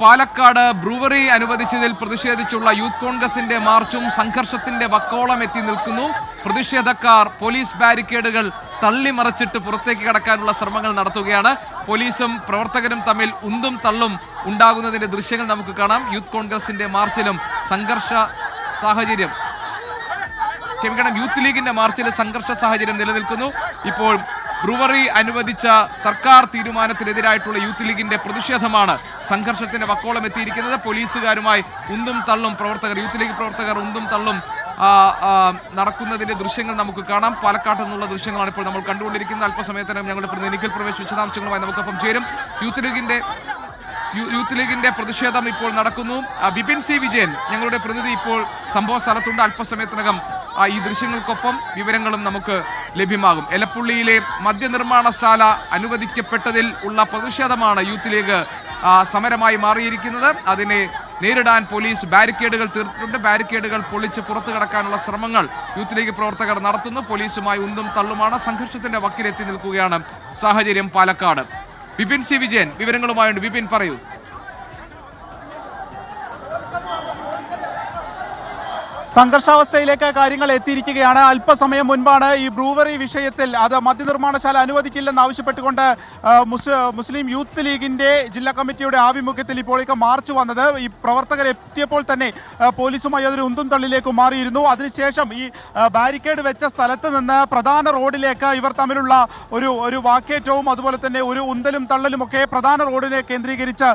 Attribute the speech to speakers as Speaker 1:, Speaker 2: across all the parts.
Speaker 1: Palakkad brewery അനുവദിച്ചതിൽ പ്രതിഷേധിച്ചുള്ള youth കോൺഗ്രസിന്റെ മാർച്ചും സംഘർഷത്തിന്റെ വക്കോളം എത്തി നിൽക്കുന്നു. പ്രതിഷേധക്കാർ പോലീസ് ബാരിക്കേഡുകൾ തള്ളിമറിച്ചിട്ട് പുറത്തേക്ക് കടക്കാനുള്ള ശ്രമങ്ങൾ നടത്തുകയാണ്. പോലീസും പ്രവർത്തകരും തമ്മിൽ ഉന്തും തള്ളും ഉണ്ടാകുന്നതിന്റെ ദൃശ്യങ്ങൾ നമുക്ക് കാണാം. യൂത്ത് കോൺഗ്രസിന്റെ മാർച്ചിലും സംഘർഷ സാഹചര്യം. ക്ഷമിക്കണം യൂത്ത് ലീഗിന്റെ മാർച്ചിൽ സംഘർഷ സാഹചര്യം നിലനിൽക്കുന്നു. ഇപ്പോൾ ബ്രുവറി അനുവദിച്ച സർക്കാർ തീരുമാനത്തിനെതിരായിട്ടുള്ള യൂത്ത് ലീഗിന്റെ പ്രതിഷേധമാണ് സംഘർഷത്തിന്റെ വക്കോളം എത്തിയിരിക്കുന്നത്. പോലീസുകാരുമായി ഉന്തും തള്ളും പ്രവർത്തകർ യൂത്ത് ലീഗ് പ്രവർത്തകർ ഉന്തും തള്ളും നടക്കുന്നതിന്റെ ദൃശ്യങ്ങൾ നമുക്ക് കാണാം. പാലക്കാട്ട് നിന്നുള്ള ദൃശ്യങ്ങളാണ് ഇപ്പോൾ നമ്മൾ കണ്ടുകൊണ്ടിരിക്കുന്നത്. അല്പസമയത്തിനും ഞങ്ങളുടെ പ്രതിനിധികൾ പ്രവേശിച്ച. പ്രവേശ് വിശദാംശങ്ങളുമായി നമുക്കൊപ്പം ചേരും. യൂത്ത് ലീഗിന്റെ യൂത്ത് ലീഗിന്റെ പ്രതിഷേധം ഇപ്പോൾ നടക്കുന്നു. ബിപിൻ സി വിജയൻ ഞങ്ങളുടെ പ്രതിനിധി ഇപ്പോൾ സംഭവ സ്ഥലത്തുണ്ട്. അല്പസമയത്തിനകം ഈ ദൃശ്യങ്ങൾക്കൊപ്പം വിവരങ്ങളും നമുക്ക് ലഭ്യമാകും. എലപ്പുള്ളിയിലെ മദ്യനിർമ്മാണശാല അനുവദിക്കപ്പെട്ടതിൽ ഉള്ള പ്രതിഷേധമാണ് യൂത്ത് ലീഗ് സമരമായി മാറിയിരിക്കുന്നത്. അതിനെ നേരിടാൻ പോലീസ് ബാരിക്കേഡുകൾ തീർത്തിട്ടുണ്ട്. ബാരിക്കേഡുകൾ പൊളിച്ച് പുറത്തു കടക്കാനുള്ള ശ്രമങ്ങൾ യൂത്ത് ലീഗ് പ്രവർത്തകർ നടത്തുന്നു. പോലീസുമായി ഉന്തും തള്ളുമാണ്. സംഘർഷത്തിന്റെ വക്കിലെത്തി നിൽക്കുകയാണ് സാഹചര്യം പാലക്കാട്. വിപിൻ സി വിജയൻ വിവരങ്ങളുമായുണ്ട് വിപിൻ പറയൂ.
Speaker 2: സംഘർഷാവസ്ഥയിലേക്ക് കാര്യങ്ങൾ എത്തിയിരിക്കുകയാണ്. അല്പസമയം മുൻപാണ് ഈ ബ്രൂവറി വിഷയത്തിൽ അത് മദ്യനിർമ്മാണശാല അനുവദിക്കില്ലെന്ന് ആവശ്യപ്പെട്ടുകൊണ്ട് മുസ്ലിം യൂത്ത് ലീഗിന്റെ ജില്ലാ കമ്മിറ്റിയുടെ ആഭിമുഖ്യത്തിൽ ഇപ്പോഴേക്ക് മാർച്ച് വന്നത്. ഈ പ്രവർത്തകർ എത്തിയപ്പോൾ തന്നെ പോലീസുമായി അതൊരു ഉന്തും തള്ളിലേക്ക് മാറിയിരുന്നു. അതിനുശേഷം ഈ ബാരിക്കേഡ് വെച്ച സ്ഥലത്ത് നിന്ന് പ്രധാന റോഡിലേക്ക് ഇവർ തമ്മിലുള്ള ഒരു ഒരു വാക്കേറ്റവും അതുപോലെ തന്നെ ഒരു ഉന്തലും തള്ളലും ഒക്കെ പ്രധാന റോഡിനെ കേന്ദ്രീകരിച്ച്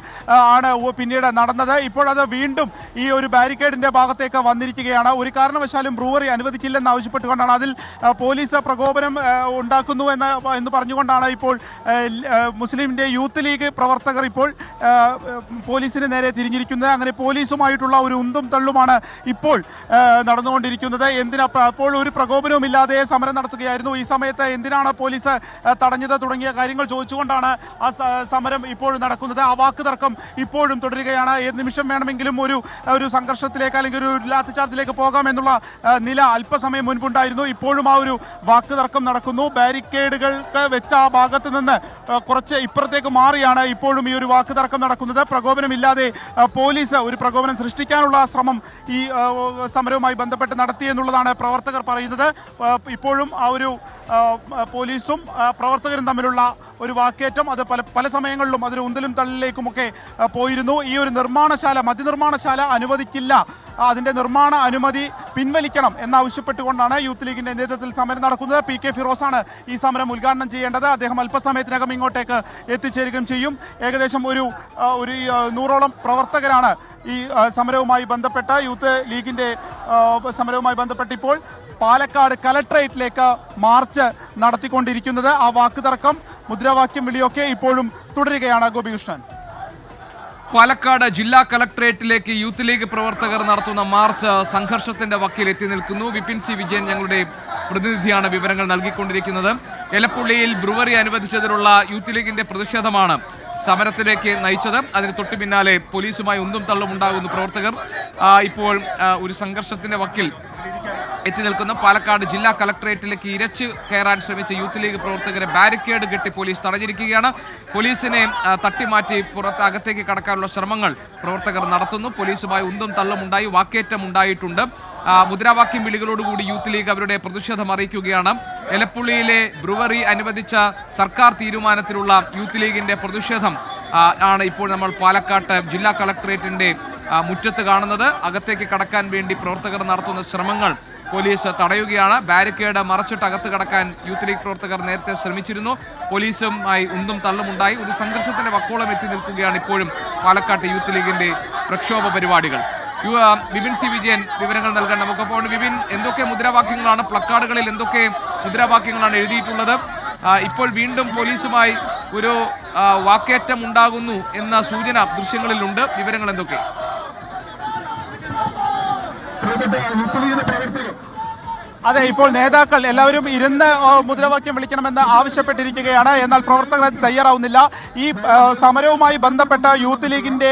Speaker 2: ആണ് പിന്നീട് നടന്നത്. ഇപ്പോഴത് വീണ്ടും ഈ ഒരു ബാരിക്കേഡിന്റെ ഭാഗത്തേക്ക് വന്നിരിക്കുകയാണ്. ഒരു കാരണവശാലും ബ്രൂവറി അനുവദിക്കില്ലെന്ന് ആവശ്യപ്പെട്ടുകൊണ്ടാണ് അതിൽ പോലീസ് പ്രകോപനം ഉണ്ടാക്കുന്നു എന്ന് എന്ന് പറഞ്ഞുകൊണ്ടാണ് ഇപ്പോൾ മുസ്ലിമിന്റെ യൂത്ത് ലീഗ് പ്രവർത്തകർ ഇപ്പോൾ പോലീസിന് നേരെ തിരിഞ്ഞിരിക്കുന്നത്. അങ്ങനെ പോലീസുമായിട്ടുള്ള ഒരു ഉന്തും തള്ളുമാണ് ഇപ്പോൾ നടന്നുകൊണ്ടിരിക്കുന്നത്. എന്തിനാ അപ്പോൾ ഒരു പ്രകോപനവും ഇല്ലാതെ സമരം നടത്തുകയായിരുന്നു. ഈ സമയത്ത് എന്തിനാണ് പോലീസ് തടഞ്ഞത് തുടങ്ങിയ കാര്യങ്ങൾ ചോദിച്ചുകൊണ്ടാണ് ആ സമരം ഇപ്പോഴും നടക്കുന്നത്. ആ വാക്ക് തർക്കം ഇപ്പോഴും തുടരുകയാണ്. ഏത് നിമിഷം വേണമെങ്കിലും ഒരു ഒരു സംഘർഷത്തിലേക്ക് അല്ലെങ്കിൽ ഒരു ലാത്തി ചാർജിലേക്ക് പോകാം എന്നുള്ള നില അല്പസമയം മുൻപുണ്ടായിരുന്നു. ഇപ്പോഴും ആ ഒരു വാക്ക് തർക്കം നടക്കുന്നു. ബാരിക്കേഡുകൾക്ക് വെച്ച ആ ഭാഗത്ത് നിന്ന് കുറച്ച് ഇപ്പുറത്തേക്ക് മാറിയാണ് ഇപ്പോഴും ഈ ഒരു വാക്ക് തർക്കം നടക്കുന്നത്. പ്രകോപനമില്ലാതെ പോലീസ് ഒരു പ്രകോപനം സൃഷ്ടിക്കാനുള്ള ശ്രമം ഈ സമരവുമായി ബന്ധപ്പെട്ട് നടത്തി എന്നുള്ളതാണ് പ്രവർത്തകർ പറയുന്നത്. ഇപ്പോഴും ആ ഒരു പോലീസും പ്രവർത്തകരും തമ്മിലുള്ള ഒരു വാക്കേറ്റം അത് പല പല സമയങ്ങളിലും അതിന് ഉന്തലും തള്ളിലേക്കുമൊക്കെ പോയിരുന്നു. ഈ ഒരു നിർമ്മാണശാല മദ്യനിർമ്മാണശാല അനുവദിക്കില്ല. അതിന്റെ നിർമ്മാണ അനുമതി പിൻവലിക്കണം എന്നാവശ്യപ്പെട്ടുകൊണ്ടാണ് യൂത്ത് ലീഗിന്റെ നേതൃത്വത്തിൽ സമരം നടക്കുന്നത്. പി കെ ഫിറോസാണ് ഈ സമരം ഉദ്ഘാടനം ചെയ്യേണ്ടത്. അദ്ദേഹം അല്പസമയത്തിനകം ഇങ്ങോട്ടേക്ക് എത്തിച്ചേരുകയും ചെയ്യും. ഏകദേശം ഒരു ഒരു നൂറോളം പ്രവർത്തകരാണ് ഈ സമരവുമായി ബന്ധപ്പെട്ട യൂത്ത് ലീഗിന്റെ സമരവുമായി ബന്ധപ്പെട്ട് ഇപ്പോൾ പാലക്കാട് കലക്ട്രേറ്റിലേക്ക് മാർച്ച് നടത്തിക്കൊണ്ടിരിക്കുന്നത്. ആ വാക്ക് തർക്കം മുദ്രാവാക്യം വിളിയൊക്കെ ഇപ്പോഴും തുടരുകയാണ് ഗോപികൃഷ്ണൻ.
Speaker 1: പാലക്കാട് ജില്ലാ കളക്ടറേറ്റിലേക്ക് യൂത്ത് ലീഗ് പ്രവർത്തകർ നടത്തുന്ന മാർച്ച് സംഘർഷത്തിന്റെ വക്കിൽ എത്തി നിൽക്കുന്നു. വിപിൻ സി വിജയൻ ഞങ്ങളുടെ പ്രതിനിധിയാണ് വിവരങ്ങൾ നൽകിക്കൊണ്ടിരിക്കുന്നത്. എലപ്പുള്ളിയിൽ ബ്രുവറി അനുവദിച്ചതിലുള്ള യൂത്ത് ലീഗിന്റെ പ്രതിഷേധമാണ് സമരത്തിലേക്ക് നയിച്ചത്. അതിന് തൊട്ടു പിന്നാലെ പോലീസുമായി ഉന്തും തള്ളും ഉണ്ടാകുന്നു പ്രവർത്തകർ. ഇപ്പോൾ ഒരു സംഘർഷത്തിന്റെ വക്കിൽ എത്തി നിൽക്കുന്നു. പാലക്കാട് ജില്ലാ കളക്ടറേറ്റിലേക്ക് ഇരച്ചു കയറാൻ ശ്രമിച്ച യൂത്ത് ലീഗ് പ്രവർത്തകരെ ബാരിക്കേഡ് കെട്ടി പോലീസ് തടഞ്ഞിരിക്കുകയാണ്. പോലീസിനെ തട്ടിമാറ്റി പുറത്ത് അകത്തേക്ക് കടക്കാനുള്ള ശ്രമങ്ങൾ പ്രവർത്തകർ നടത്തുന്നു. പോലീസുമായി ഉന്തും തള്ളും ഉണ്ടായി വാക്കേറ്റം ഉണ്ടായിട്ടുണ്ട്. മുദ്രാവാക്യം വിളികളോടുകൂടി യൂത്ത് ലീഗ് അവരുടെ പ്രതിഷേധം അറിയിക്കുകയാണ്. എലപ്പുള്ളിയിലെ ബ്രുവറി അനുവദിച്ച സർക്കാർ തീരുമാനത്തിലുള്ള യൂത്ത് ലീഗിന്റെ പ്രതിഷേധം ആണ് ഇപ്പോൾ നമ്മൾ പാലക്കാട്ട് ജില്ലാ കളക്ടറേറ്റിന്റെ മുറ്റത്ത് കാണുന്നത്. അകത്തേക്ക് കടക്കാൻ വേണ്ടി പ്രവർത്തകർ നടത്തുന്ന ശ്രമങ്ങൾ പോലീസ് തടയുകയാണ്. ബാരിക്കേഡ് മറച്ചിട്ട് അകത്ത് കടക്കാൻ യൂത്ത് ലീഗ് പ്രവർത്തകർ നേരത്തെ ശ്രമിച്ചിരുന്നു. പോലീസുമായി ഉന്തും തള്ളുമുണ്ടായി ഒരു സംഘർഷത്തിന്റെ വക്കോളം എത്തി നിൽക്കുകയാണ് ഇപ്പോഴും പാലക്കാട്ട് യൂത്ത് ലീഗിന്റെ പ്രക്ഷോഭ പരിപാടികൾ. ബിപിൻ വിപിൻ സി വിജയൻ വിവരങ്ങൾ നൽകാൻ നമുക്കൊപ്പം വിപിൻ എന്തൊക്കെ മുദ്രാവാക്യങ്ങളാണ്? പ്ലക്കാർഡുകളിൽ എന്തൊക്കെ മുദ്രാവാക്യങ്ങളാണ് എഴുതിയിട്ടുള്ളത്? ഇപ്പോൾ വീണ്ടും പോലീസുമായി ഒരു വാക്കേറ്റം ഉണ്ടാകുന്നു എന്ന സൂചന ദൃശ്യങ്ങളിലുണ്ട്. വിവരങ്ങൾ എന്തൊക്കെ?
Speaker 3: പ്രിയപ്പെട്ട യൂത്ത് ലീഗിന്റെ പ്രവർത്തകർ
Speaker 2: അതെ ഇപ്പോൾ നേതാക്കൾ എല്ലാവരും ഇരുന്ന് മുദ്രാവാക്യം വിളിക്കണമെന്ന് ആവശ്യപ്പെട്ടിരിക്കുകയാണ്. എന്നാൽ പ്രവർത്തകർ തയ്യാറാവുന്നില്ല. ഈ സമരവുമായി ബന്ധപ്പെട്ട യൂത്ത് ലീഗിന്റെ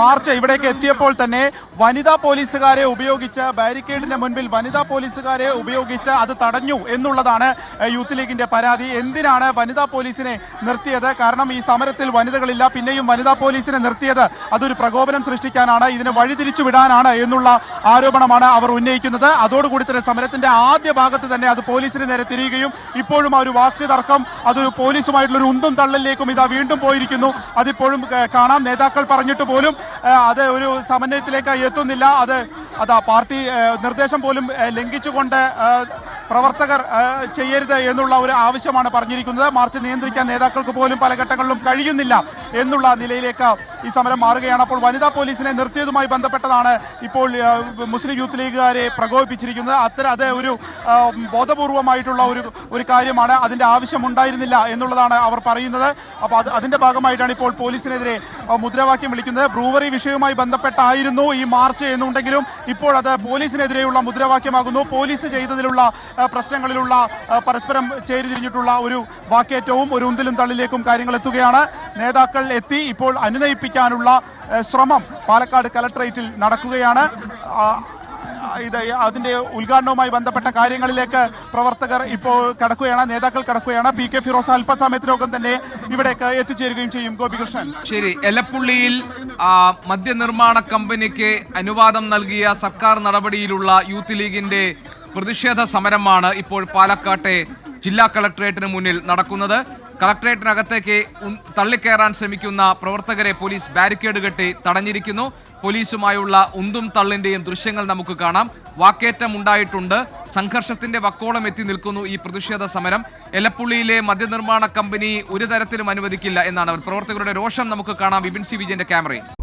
Speaker 2: മാർച്ച് ഇവിടേക്ക് എത്തിയപ്പോൾ തന്നെ വനിതാ പോലീസുകാരെ ഉപയോഗിച്ച് ബാരിക്കേഡിന്റെ മുൻപിൽ വനിതാ പോലീസുകാരെ ഉപയോഗിച്ച് അത് തടഞ്ഞു എന്നുള്ളതാണ് യൂത്ത് ലീഗിന്റെ പരാതി. എന്തിനാണ് വനിതാ പോലീസിനെ നിർത്തിയത്? കാരണം ഈ സമരത്തിൽ വനിതകളില്ല പിന്നെയും വനിതാ പോലീസിനെ നിർത്തിയത് അതൊരു പ്രകോപനം സൃഷ്ടിക്കാനാണ് ഇതിനെ വഴിതിരിച്ചു വിടാനാണ് എന്നുള്ള ആരോപണമാണ് അവർ ഉന്നയിക്കുന്നത്. അതോടുകൂടി തന്നെ സമരത്തിന്റെ ആദ്യ ഭാഗത്ത് തന്നെ അത് പോലീസിന് നേരെ തിരിയുകയും ഇപ്പോഴും ആ ഒരു വാക്ക് തർക്കം അതൊരു പോലീസുമായിട്ടുള്ള ഒരു ഉന്തും തള്ളലിലേക്കും ഇതാ വീണ്ടും പോയിരിക്കുന്നു. അതിപ്പോഴും കാണാം. നേതാക്കൾ പറഞ്ഞിട്ട് പോലും അത് ഒരു സമന്വയത്തിലേക്ക് എത്തുന്നില്ല. അത് അതാ പാർട്ടി നിർദ്ദേശം പോലും ലംഘിച്ചുകൊണ്ട് പ്രവർത്തകർ ചെയ്യരുത് എന്നുള്ള ഒരു ആവശ്യമാണ് പറഞ്ഞിരിക്കുന്നത്. മാർച്ച് നിയന്ത്രിക്കാൻ നേതാക്കൾക്ക് പോലും പല ഘട്ടങ്ങളിലും കഴിയുന്നില്ല എന്നുള്ള നിലയിലേക്ക് ഈ സമരം മാറുകയാണ്. അപ്പോൾ വനിതാ പോലീസിനെ നിർത്തിയതുമായി ബന്ധപ്പെട്ടതാണ് ഇപ്പോൾ മുസ്ലിം യൂത്ത് ലീഗുകാരെ പ്രകോപിപ്പിച്ചിരിക്കുന്നത്. അത്തരം അത് ഒരു ബോധപൂർവമായിട്ടുള്ള ഒരു ഒരു കാര്യമാണ്. അതിന്റെ ആവശ്യമുണ്ടായിരുന്നില്ല എന്നുള്ളതാണ് അവർ പറയുന്നത്. അപ്പോൾ അത് അതിന്റെ ഭാഗമായിട്ടാണ് ഇപ്പോൾ പോലീസിനെതിരെ മുദ്രാവാക്യം വിളിക്കുന്നത്. ബ്രൂവറി വിഷയവുമായി ബന്ധപ്പെട്ടായിരുന്നു ഈ മാർച്ച് എന്നുണ്ടെങ്കിലും ഇപ്പോൾ അത് പോലീസിനെതിരെയുള്ള മുദ്രാവാക്യമാകുന്നു. പോലീസ് ചെയ്തതിലുള്ള പ്രശ്നങ്ങളിലുള്ള പരസ്പരം ചേരിതിരിഞ്ഞിട്ടുള്ള ഒരു വാക്കേറ്റവും ഒരു ഉന്തിലും തള്ളിലേക്കും കാര്യങ്ങൾ എത്തുകയാണ്. നേതാക്കൾ എത്തി ഇപ്പോൾ അനുനയിപ്പിക്കാനുള്ള ശ്രമം പാലക്കാട് കലക്ട്രേറ്റിൽ നടക്കുകയാണ്. ഇത് അതിന്റെ ഉദ്ഘാടനവുമായി ബന്ധപ്പെട്ട കാര്യങ്ങളിലേക്ക് പ്രവർത്തകർ ഇപ്പോൾ കടക്കുകയാണ് നേതാക്കൾ കടക്കുകയാണ്. പി കെ ഫിറോസ് അല്പസമയത്തിനകം തന്നെ ഇവിടേക്ക് എത്തിച്ചേരുകയും ചെയ്യും ഗോപികൃഷ്ണൻ.
Speaker 1: ശരി എലപ്പുള്ളിയിൽ മദ്യനിർമ്മാണ കമ്പനിക്ക് അനുവാദം നൽകിയ സർക്കാർ നടപടിയിലുള്ള യൂത്ത് ലീഗിന്റെ പ്രതിഷേധ സമരമാണ് ഇപ്പോൾ പാലക്കാട്ടെ ജില്ലാ കളക്ടറേറ്റിന് മുന്നിൽ നടക്കുന്നത്. കളക്ടറേറ്റിനകത്തേക്ക് തള്ളിക്കയറാൻ ശ്രമിക്കുന്ന പ്രവർത്തകരെ പോലീസ് ബാരിക്കേഡ് കെട്ടി തടഞ്ഞിരിക്കുന്നു. പോലീസുമായുള്ള ഉന്തും തള്ളിന്റെയും ദൃശ്യങ്ങൾ നമുക്ക് കാണാം. വാക്കേറ്റം ഉണ്ടായിട്ടുണ്ട്. സംഘർഷത്തിന്റെ വക്കോളം എത്തി നിൽക്കുന്നു ഈ പ്രതിഷേധ സമരം. എലപ്പുള്ളിയിലെ മദ്യനിർമ്മാണ കമ്പനി ഒരു തരത്തിലും അനുവദിക്കില്ല എന്നാണ് അവർ. പ്രവർത്തകരുടെ രോഷം നമുക്ക് കാണാം. വിപിൻ സി വിജയന്റെ ക്യാമറയിൽ.